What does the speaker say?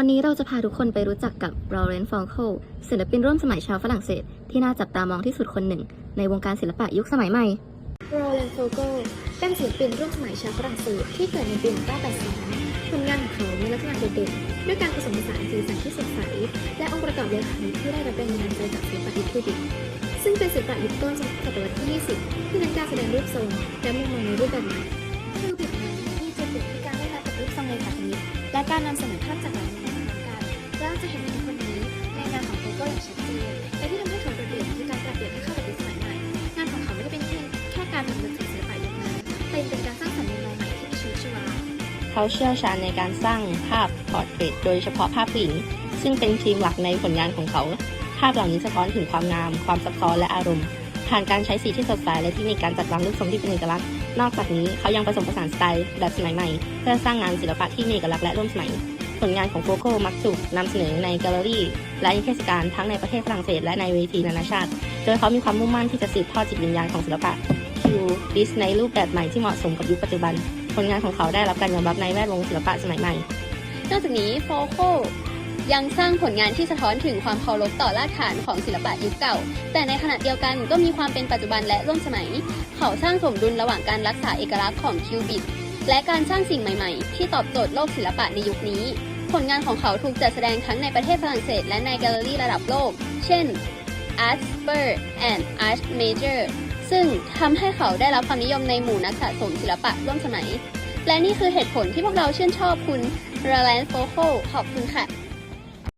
วันนี้เราจะพาทุกคนไปรู้จักกับ Laurent Fonko ศิลปินร่วมสมัยชาวฝรั่งเศส ที่น่าจับตามองที่สุดคนหนึ่ง ในวงการศิลปะยุคสมัยใหม่โรแลนโฟโกเป็นศิลปินร่วมสมัยชาวฝรั่งเศสที่เกิดในปี1982ผลงานของเขามีลักษณะโดดเด่นด้วยการผสมผสานสีสันที่สดใสและองค์ประกอบเยอะคณิตที่ได้รับแรงบันดาลใจจากศิลปะยุคคิวบิกซึ่งเป็นศิลปะยุคต้นศตวรรษที่ 20 ที่เน้นการแสดงรูปทรงและมุมมองในรูปแบบใหม่คิวบิกนั้นมีจุดเด่นที่การเล่นรับกับรูปทรงในสาคณิตและการนำเสนอภาพจาก เราจะเห็นคนคนนี้ในงานของโฟโกอย่างชัดเจนและที่ทำให้เขาโดดเด่นคือการปรับเปลี่ยนให้เข้ากับยุคสมัยใหม่งานของเขาไม่ได้เป็นเพียงแค่การทำบันทึกศิลปะยุคนั้นแต่ยังเป็นการสร้างสรรค์มุมมองใหม่ที่มีชีวิตชีวาเขาเชี่ยวชาญในการสร้างภาพพอร์ตเทรตโดยเฉพาะภาพผู้หญิงซึ่งเป็นธีมหลักในผลงานของเขา ภาพเหล่านี้สะท้อนถึงความงาม ความซับซ้อนและอารมณ์ ผ่านการใช้สีที่สดใสและเทคนิคการจัดวางรูปทรงที่เป็นเอกลักษณ์ นอกจากนี้เขายังผสมผสานสไตล์แบบสมัยใหม่ เพื่อสร้างงานศิลปะที่มีเอกลักษณ์และร่วมสมัย ผลงานของโฟโก้มักถูกนำเสนอในแกลเลอรี่ และนิทศการทั้งในประเทศฝรั่งเศสและในเวทีนานาชาติ โดยเขามีความมุ่งมั่นที่จะสืบทอดจิตวิญญาณของศิลปะคิวบิสในรูปแบบใหม่ที่เหมาะสมกับยุคปัจจุบัน ผลงานของเขาได้รับการยอมรับในแวดวงศิลปะสมัยใหม่ นอกจากนี้โฟโคยังสร้างผลงานที่สะท้อนถึงความเคารพต่อรากฐานของศิลปะยุคเก่า แต่ในขณะเดียวกันก็มีความเป็นปัจจุบันและร่วมสมัย เขาสร้างสมดุลระหว่างการรักษาเอกลักษณ์ของคิวบิก และการสร้างสิ่งใหม่ๆ ที่ตอบโจทย์โลกศิลปะในยุคนี้ ผลงานของเขาถูกจัดแสดงทั้งในประเทศฝรั่งเศส และในแกลเลอรี่ระดับโลก เช่น Art Spur and Art Major ซึ่งทำให้เขาได้รับความนิยมในหมู่นักสะสมศิลปะร่วมสมัย และนี่คือเหตุผลที่พวกเราชื่นชอบคุณ r a l a n d f o c o ขอบคุณค่ะ